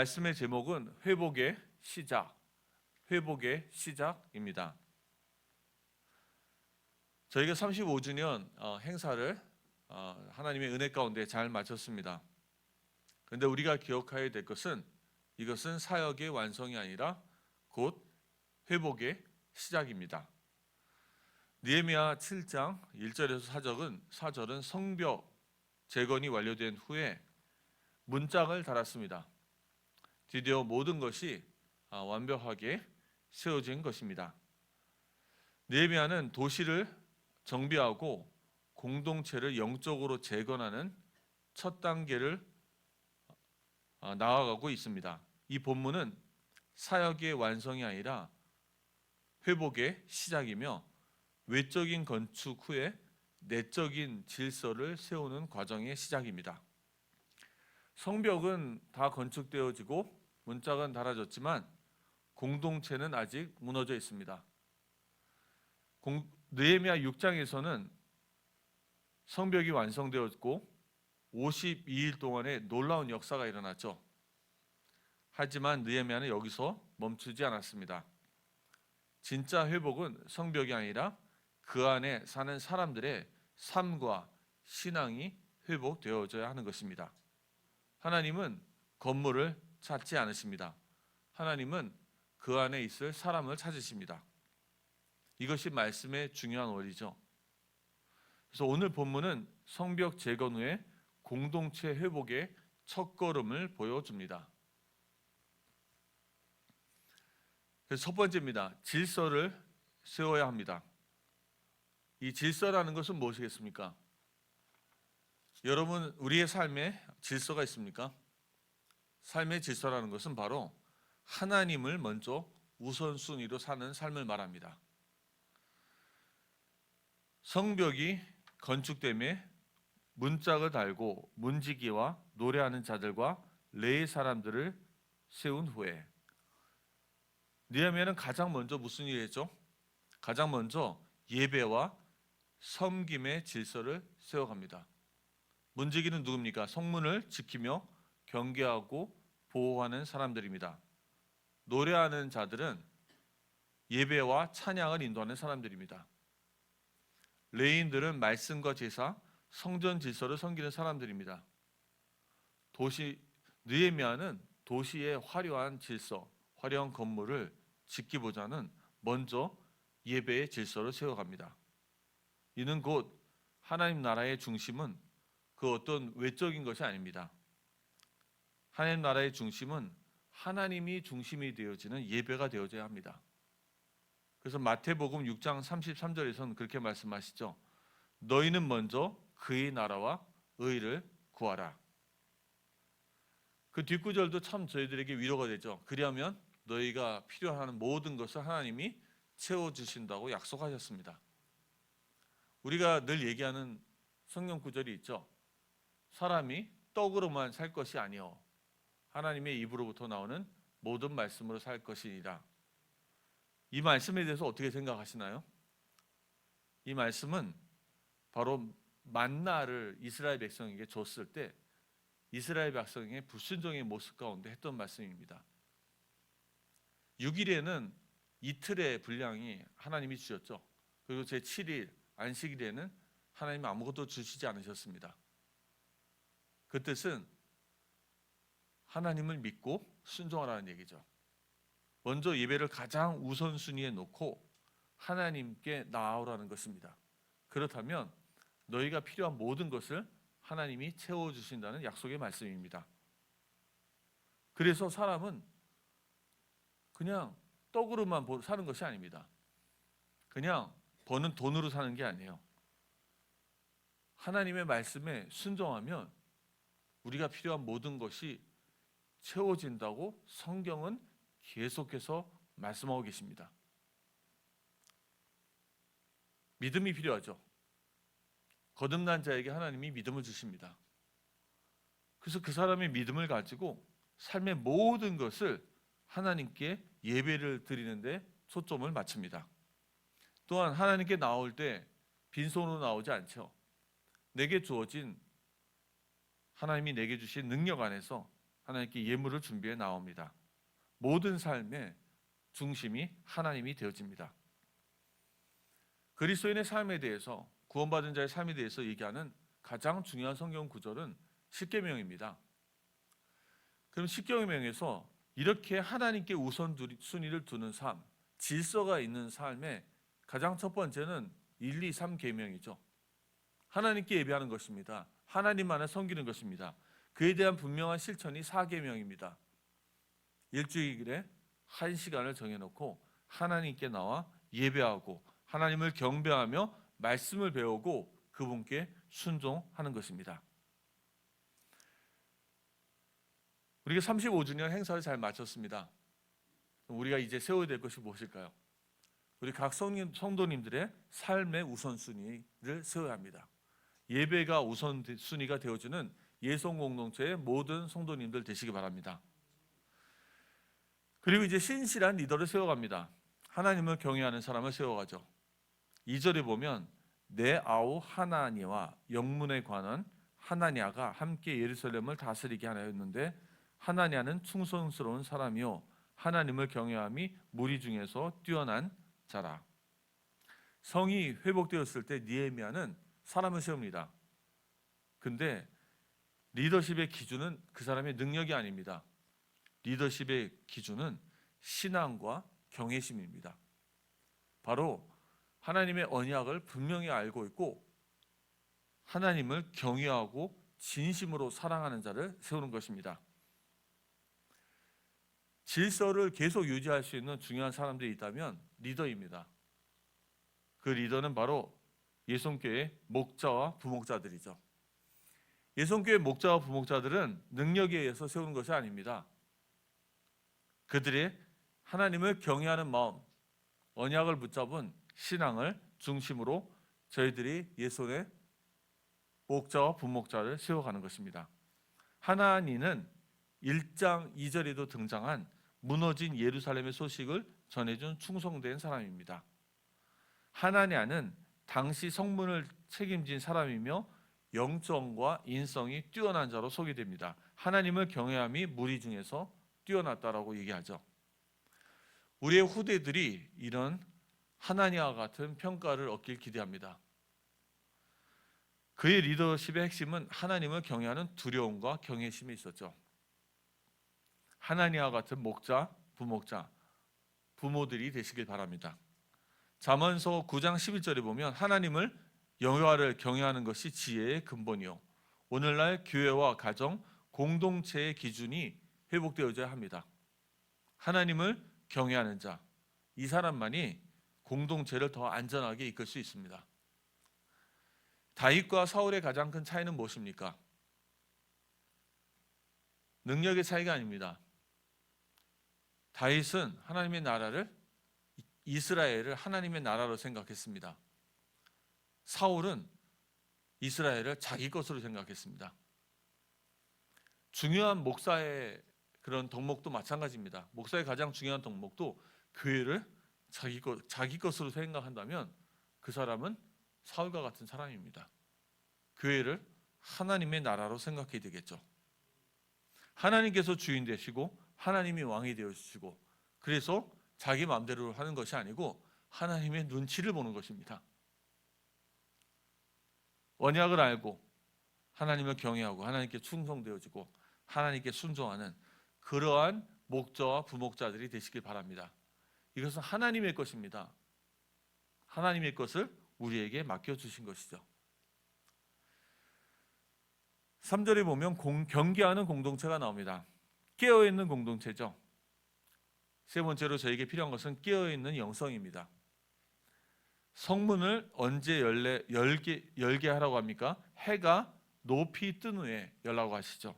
말씀의 제목은 회복의 시작, 회복의 시작입니다. 저희가 35주년 어, 행사를 어, 하나님의 은혜 가운데 잘 마쳤습니다. 그런데 우리가 기억해야 될 것은 이것은 사역의 완성이 아니라 곧 회복의 시작입니다. 니에미야 7장 1절에서 4절은 사절은 성벽 재건이 완료된 후에 문짝을 달았습니다. 드디어 모든 것이 아, 완벽하게 세워진 것입니다. 느헤미야는 도시를 정비하고 공동체를 영적으로 재건하는 첫 단계를 아, 나아가고 있습니다. 이 본문은 사역의 완성이 아니라 회복의 시작이며 외적인 건축 후에 내적인 질서를 세우는 과정의 시작입니다. 성벽은 다 건축되어지고 문짝은 달아졌지만 공동체는 아직 무너져 있습니다. 공, 느헤미야 6장에서는 성벽이 완성되었고 52일 동안의 놀라운 역사가 일어났죠. 하지만 느헤미야는 여기서 멈추지 않았습니다. 진짜 회복은 성벽이 아니라 그 안에 사는 사람들의 삶과 신앙이 회복되어져야 하는 것입니다. 하나님은 건물을 찾지 않으십니다. 하나님은 그 안에 있을 사람을 찾으십니다. 이것이 말씀의 중요한 원리죠. 그래서 오늘 본문은 성벽 재건 후에 공동체 회복의 첫 걸음을 보여줍니다. 그래서 첫 번째입니다. 질서를 세워야 합니다. 이 질서라는 것은 무엇이겠습니까? 여러분 우리의 삶에 질서가 있습니까? 삶의 질서라는 것은 바로 하나님을 먼저 우선순위로 사는 삶을 말합니다. 성벽이 건축됨에 문짝을 달고 문지기와 노래하는 자들과 레의 사람들을 세운 후에 느헤미야는 가장 먼저 무슨 일을 했죠? 가장 먼저 예배와 섬김의 질서를 세워갑니다. 문지기는 누굽니까? 성문을 지키며 경계하고 보호하는 사람들입니다. 노래하는 자들은 예배와 찬양을 인도하는 사람들입니다. 레인들은 말씀과 제사, 성전 질서를 섬기는 사람들입니다. 도시 느헤미야는 도시의 화려한 질서, 화려한 건물을 짓기보다는 먼저 예배의 질서를 세워갑니다. 이는 곧 하나님 나라의 중심은 그 어떤 외적인 것이 아닙니다. 하나님 나라의 중심은 하나님이 중심이 되어지는 예배가 되어져야 합니다. 그래서 마태복음 6장 33절에서는 그렇게 말씀하시죠. 너희는 먼저 그의 나라와 의를 구하라. 그 뒷구절도 참 저희들에게 위로가 되죠. 그리하면 너희가 필요한 모든 것을 하나님이 채워 주신다고 약속하셨습니다. 우리가 늘 얘기하는 성경 구절이 있죠. 사람이 떡으로만 살 것이 아니요 하나님의 입으로부터 나오는 모든 말씀으로 살 것이니라. 이 말씀에 대해서 어떻게 생각하시나요? 이 말씀은 바로 만나를 이스라엘 백성에게 줬을 때 이스라엘 백성의 불순종의 모습 가운데 했던 말씀입니다. 6일에는 이틀의 분량이 하나님이 주셨죠. 그리고 제 7일 안식일에는 하나님 아무것도 주시지 않으셨습니다. 그 뜻은 하나님을 믿고 순종하라는 얘기죠. 먼저 예배를 가장 우선순위에 놓고 하나님께 나아오라는 것입니다. 그렇다면 너희가 필요한 모든 것을 하나님이 채워 주신다는 약속의 말씀입니다. 그래서 사람은 그냥 떡으로만 사는 것이 아닙니다. 그냥 버는 돈으로 사는 게 아니에요. 하나님의 말씀에 순종하면 우리가 필요한 모든 것이 채워진다고 성경은 계속해서 말씀하고 계십니다. 믿음이 필요하죠. 거듭난 자에게 하나님이 믿음을 주십니다. 그래서 그 사람의 믿음을 가지고 삶의 모든 것을 하나님께 예배를 드리는데 초점을 맞춥니다. 또한 하나님께 나올 때 빈손으로 나오지 않죠. 내게 주어진 하나님이 내게 주신 능력 안에서 하나님께 예물을 준비해 나옵니다. 모든 삶의 중심이 하나님이 되어집니다. 그리스도인의 삶에 대해서 구원받은 자의 삶에 대해서 얘기하는 가장 중요한 성경 구절은 십계명입니다. 그럼 십계명에서 이렇게 하나님께 우선 순위를 두는 삶, 질서가 있는 삶의 가장 첫 번째는 1, 2, 3 계명이죠. 하나님께 예배하는 것입니다. 하나님만을 섬기는 것입니다. 그에 대한 분명한 실천이 4계명입니다. 일주일에 한 시간을 정해놓고 하나님께 나와 예배하고 하나님을 경배하며 말씀을 배우고 그분께 순종하는 것입니다. 우리가 35주년 행사를 잘 마쳤습니다. 우리가 이제 세워야 될 것이 무엇일까요? 우리 각 성도님들의 삶의 우선순위를 세워야 합니다. 예배가 우선 순위가 되어주는 예성 공동체의 모든 성도님들 되시기 바랍니다. 그리고 이제 신실한 리더를 세워갑니다. 하나님을 경외하는 사람을 세워가죠. 2절에 보면 내 아우 하나니와 영문에 관한 하나니아가 함께 예루살렘을 다스리게 하였는데 하나니아는 충성스러운 사람이요 하나님을 경외함이 무리 중에서 뛰어난 자라. 성이 회복되었을 때 니에미아는 사람을 세웁니다. 근데 리더십의 기준은 그 사람의 능력이 아닙니다. 리더십의 기준은 신앙과 경외심입니다. 바로 하나님의 언약을 분명히 알고 있고 하나님을 경외하고 진심으로 사랑하는 자를 세우는 것입니다. 질서를 계속 유지할 수 있는 중요한 사람들이 있다면 리더입니다. 그 리더는 바로 예송교회 목자와 부목자들이죠. 예송교회 목자와 부목자들은 능력에 의해서 세우는 것이 아닙니다. 그들의 하나님을 경외하는 마음, 언약을 붙잡은 신앙을 중심으로 저희들이 예손의 목자와 부목자를 세워가는 것입니다. 하나님은 1장 2절에도 등장한 무너진 예루살렘의 소식을 전해준 충성된 사람입니다. 하나냐는 당시 성문을 책임진 사람이며 영성과 인성이 뛰어난 자로 소개됩니다. 하나님을 경외함이 무리 중에서 뛰어났다라고 얘기하죠. 우리의 후대들이 이런 하나님과 같은 평가를 얻길 기대합니다. 그의 리더십의 핵심은 하나님을 경외하는 두려움과 경외심이 있었죠. 하나님과 같은 목자, 부목자, 부모들이 되시길 바랍니다. 잠언서 9장 11절에 보면 하나님을 여호와를 경외하는 것이 지혜의 근본이요. 오늘날 교회와 가정 공동체의 기준이 회복되어져야 합니다. 하나님을 경외하는 자, 이 사람만이 공동체를 더 안전하게 이끌 수 있습니다. 다윗과 사울의 가장 큰 차이는 무엇입니까? 능력의 차이가 아닙니다. 다윗은 하나님의 나라를 이스라엘을 하나님의 나라로 생각했습니다. 사울은 이스라엘을 자기 것으로 생각했습니다. 중요한 목사의 그런 덕목도 마찬가지입니다. 목사의 가장 중요한 덕목도 교회를 자기 것 자기 것으로 생각한다면 그 사람은 사울과 같은 사람입니다. 교회를 하나님의 나라로 생각해야 되겠죠. 하나님께서 주인 되시고 하나님이 왕이 되어 주시고 그래서 자기 마음대로 하는 것이 아니고 하나님의 눈치를 보는 것입니다. 언약을 알고 하나님을 경외하고 하나님께 충성되어지고 하나님께 순종하는 그러한 목자와 부목자들이 되시길 바랍니다. 이것은 하나님의 것입니다. 하나님의 것을 우리에게 맡겨 주신 것이죠. 3절에 보면 공, 경계하는 공동체가 나옵니다. 깨어 있는 공동체죠. 세 번째로 저에게 필요한 것은 깨어 있는 영성입니다. 성문을 언제 열래, 열게 열게 하라고 합니까? 해가 높이 뜬 후에 열라고 하시죠.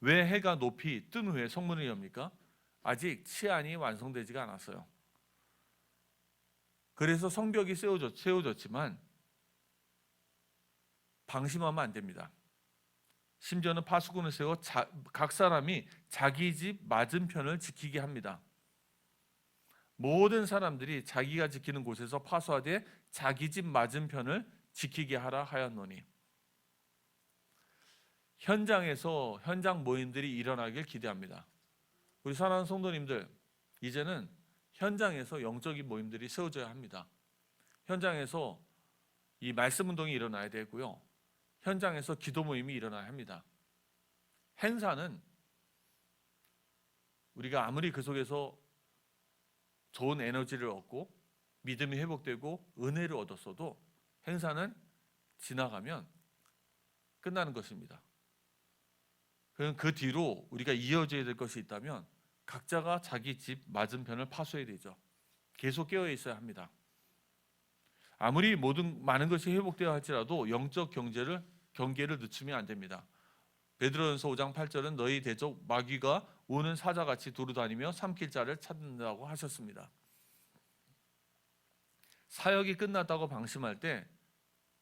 왜 해가 높이 뜬 후에 성문을 엽니까? 아직 치안이 완성되지가 않았어요. 그래서 성벽이 세워졌, 세워졌지만 방심하면 안 됩니다. 심지어는 파수꾼을 세워 자, 각 사람이 자기 집 맞은편을 지키게 합니다. 모든 사람들이 자기가 지키는 곳에서 파수하되 자기 집 맞은편을 지키게 하라 하였노니 현장에서 현장 모임들이 일어나길 기대합니다. 우리 사랑하는 성도님들, 이제는 현장에서 영적인 모임들이 세워져야 합니다. 현장에서 이 말씀 운동이 일어나야 되고요. 현장에서 기도 모임이 일어나야 합니다. 행사는 우리가 아무리 그 속에서 좋은 에너지를 얻고 믿음이 회복되고 은혜를 얻었어도 행사는 지나가면 끝나는 것입니다. 그럼 그 뒤로 우리가 이어져야 될 것이 있다면 각자가 자기 집 맞은편을 파수해야 되죠. 계속 깨어 있어야 합니다. 아무리 모든 많은 것이 회복되어 할지라도 영적 경제를 경계를 늦추면 안 됩니다. 베드로전서 5장 8절은 너희 대적 마귀가 오는 사자같이 두루다니며 삼킬 자를 찾는다고 하셨습니다. 사역이 끝났다고 방심할 때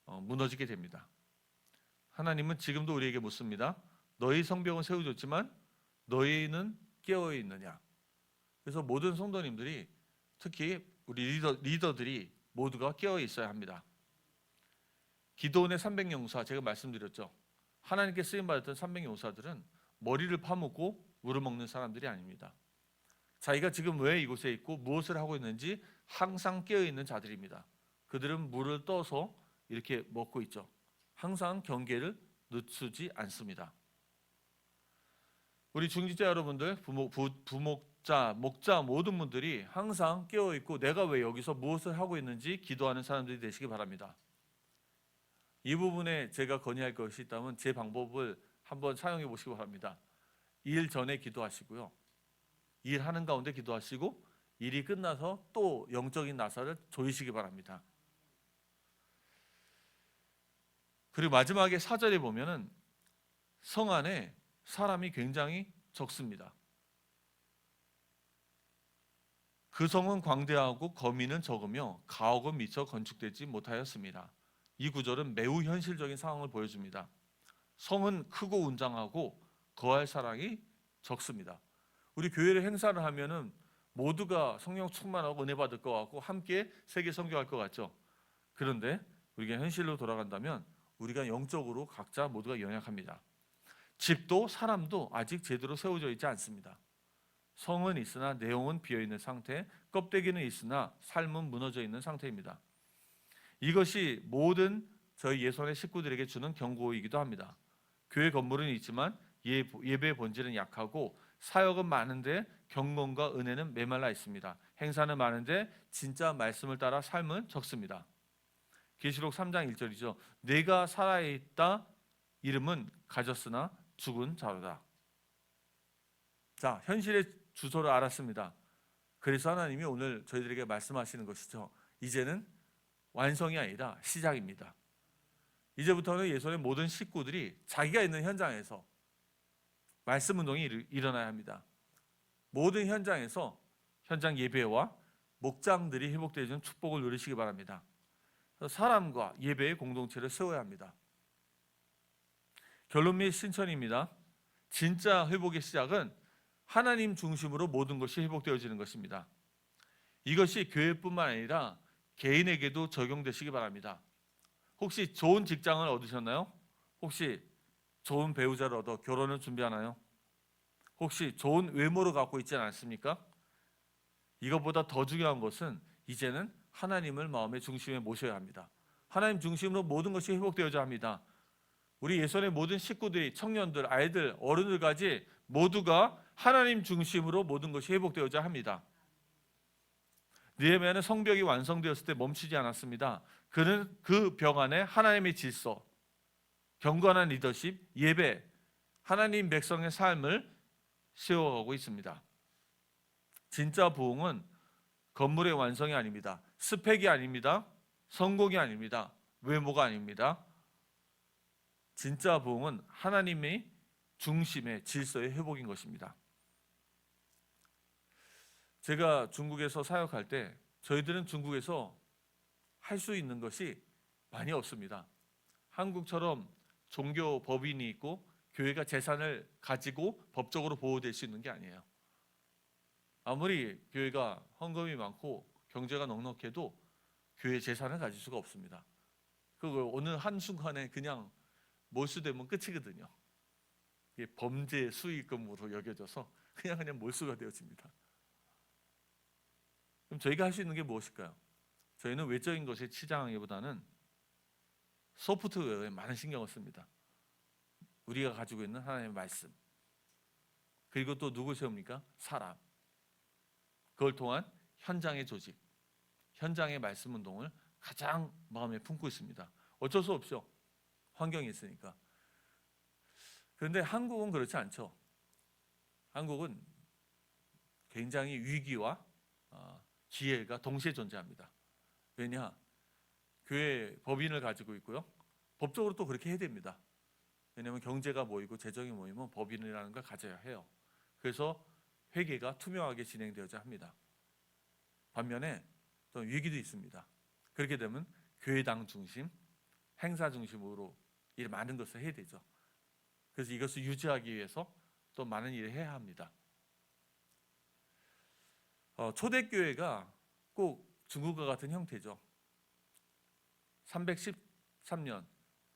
어, 무너지게 됩니다. 하나님은 지금도 우리에게 묻습니다. 너희 성벽은 세워졌지만 너희는 깨어 있느냐? 그래서 모든 성도님들이 특히 우리 리더, 리더들이 모두가 깨어 있어야 합니다. 기도원의 300용사 제가 말씀드렸죠. 하나님께 쓰임 받았던 300용사들은 머리를 파묻고 우르먹는 사람들이 아닙니다. 자기가 지금 왜 이곳에 있고 무엇을 하고 있는지 항상 깨어 있는 자들입니다. 그들은 물을 떠서 이렇게 먹고 있죠. 항상 경계를 늦추지 않습니다. 우리 중지자 여러분들, 부모, 부, 부목자, 목자 모든 분들이 항상 깨어 있고 내가 왜 여기서 무엇을 하고 있는지 기도하는 사람들이 되시기 바랍니다. 이 부분에 제가 건의할 것이 있다면 제 방법을 한번 사용해 보시기 바랍니다. 일 전에 기도하시고요. 일하는 가운데 기도하시고 일이 끝나서 또 영적인 나사를 조이시기 바랍니다. 그리고 마지막에 사절에 보면은 성 안에 사람이 굉장히 적습니다. 그 성은 광대하고 거민은 적으며 가옥은 미처 건축되지 못하였습니다. 이 구절은 매우 현실적인 상황을 보여줍니다. 성은 크고 웅장하고 거할 사람이 적습니다. 우리 교회를 행사를 하면은 모두가 성령 충만하고 은혜 받을 것 같고 함께 세계 선교할 것 같죠. 그런데 우리가 현실로 돌아간다면 우리가 영적으로 각자 모두가 연약합니다. 집도 사람도 아직 제대로 세워져 있지 않습니다. 성은 있으나 내용은 비어 있는 상태, 껍데기는 있으나 삶은 무너져 있는 상태입니다. 이것이 모든 저희 예선의 식구들에게 주는 경고이기도 합니다. 교회 건물은 있지만 예, 예배의 본질은 약하고 사역은 많은데 경건과 은혜는 메말라 있습니다. 행사는 많은데 진짜 말씀을 따라 삶은 적습니다. 계시록 3장 1절이죠. 내가 살아 있다 이름은 가졌으나 죽은 자로다. 자, 현실의 주소를 알았습니다. 그래서 하나님이 오늘 저희들에게 말씀하시는 것이죠. 이제는 완성이 아니라 시작입니다. 이제부터는 예수의 모든 식구들이 자기가 있는 현장에서 말씀 운동이 일어나야 합니다. 모든 현장에서 현장 예배와 목장들이 회복되는 축복을 누리시기 바랍니다. 사람과 예배의 공동체를 세워야 합니다. 결론 및 신천입니다. 진짜 회복의 시작은 하나님 중심으로 모든 것이 회복되어지는 것입니다. 이것이 교회뿐만 아니라 개인에게도 적용되시기 바랍니다. 혹시 좋은 직장을 얻으셨나요? 혹시 좋은 배우자를 얻어 결혼을 준비하나요? 혹시 좋은 외모를 갖고 있지 않습니까? 이것보다 더 중요한 것은 이제는 하나님을 마음의 중심에 모셔야 합니다. 하나님 중심으로 모든 것이 회복되어야 합니다. 우리 예선의 모든 식구들이 청년들, 아이들, 어른들까지 모두가 하나님 중심으로 모든 것이 회복되어야 합니다. 느헤미야는 성벽이 완성되었을 때 멈추지 않았습니다. 그는 그 벽 안에 하나님의 질서, 경건한 리더십, 예배, 하나님 백성의 삶을 세워가고 있습니다. 진짜 부흥은 건물의 완성이 아닙니다. 스펙이 아닙니다. 성공이 아닙니다. 외모가 아닙니다. 진짜 부흥은 하나님의 중심의 질서의 회복인 것입니다. 제가 중국에서 사역할 때 저희들은 중국에서 할 수 있는 것이 많이 없습니다. 한국처럼 종교 법인이 있고 교회가 재산을 가지고 법적으로 보호될 수 있는 게 아니에요. 아무리 교회가 헌금이 많고 경제가 넉넉해도 교회 재산을 가질 수가 없습니다. 그걸 어느 한 순간에 그냥 몰수되면 끝이거든요. 범죄 수익금으로 여겨져서 그냥 그냥 몰수가 되어집니다. 그럼 저희가 할 수 있는 게 무엇일까요? 저희는 외적인 것에 치장하기보다는 소프트웨어에 많은 신경을 씁니다. 우리가 가지고 있는 하나님의 말씀. 그리고 또 누구 세웁니까? 사람. 그걸 통한 현장의 조직, 현장의 말씀 운동을 가장 마음에 품고 있습니다. 어쩔 수 없죠. 환경이 있으니까. 그런데 한국은 그렇지 않죠. 한국은 굉장히 위기와 어, 기회가 동시에 존재합니다. 왜냐? 교회 법인을 가지고 있고요. 법적으로 또 그렇게 해야 됩니다. 왜냐하면 경제가 모이고 재정이 모이면 법인이라는 걸 가져야 해요. 그래서 회계가 투명하게 진행되어야 합니다. 반면에 또 위기도 있습니다. 그렇게 되면 교회당 중심, 행사 중심으로 이 많은 것을 해야 되죠. 그래서 이것을 유지하기 위해서 또 많은 일을 해야 합니다. 어, 초대교회가 꼭 중국과 같은 형태죠. 313년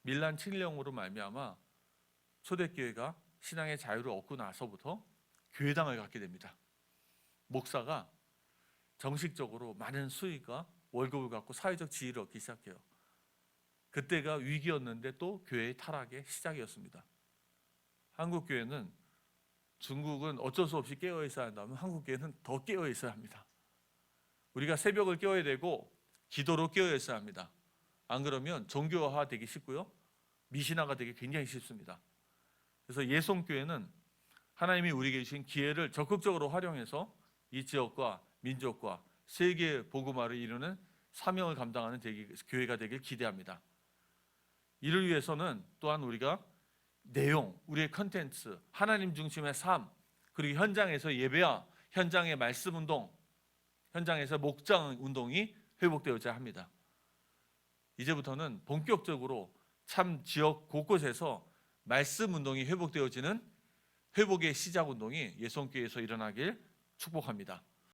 밀란 칙령으로 말미암아 초대교회가 신앙의 자유를 얻고 나서부터 교회당을 갖게 됩니다. 목사가 정식적으로 많은 수익과 월급을 갖고 사회적 지위를 얻기 시작해요. 그때가 위기였는데 또 교회의 타락의 시작이었습니다. 한국 교회는 중국은 어쩔 수 없이 깨어 있어야 한다면 한국 교회는 더 깨어 있어야 합니다. 우리가 새벽을 깨어야 되고 기도로 깨어 있어야 합니다. 안 그러면 종교화 되기 쉽고요. 미신화가 되기 굉장히 쉽습니다. 그래서 예송 교회는 하나님이 우리에게 주신 기회를 적극적으로 활용해서 이 지역과 민족과 세계 복음화를 이루는 사명을 감당하는 교회가 되길 기대합니다. 이를 위해서는 또한 우리가 내용, 우리의 컨텐츠, 하나님 중심의 삶, 그리고 현장에서 예배와 현장의 말씀 운동, 현장에서 목장 운동이 회복되어야 합니다. 이제부터는 본격적으로 참 지역 곳곳에서 말씀 운동이 회복되어지는 회복의 시작 운동이 예송교회에서 일어나길 축복합니다.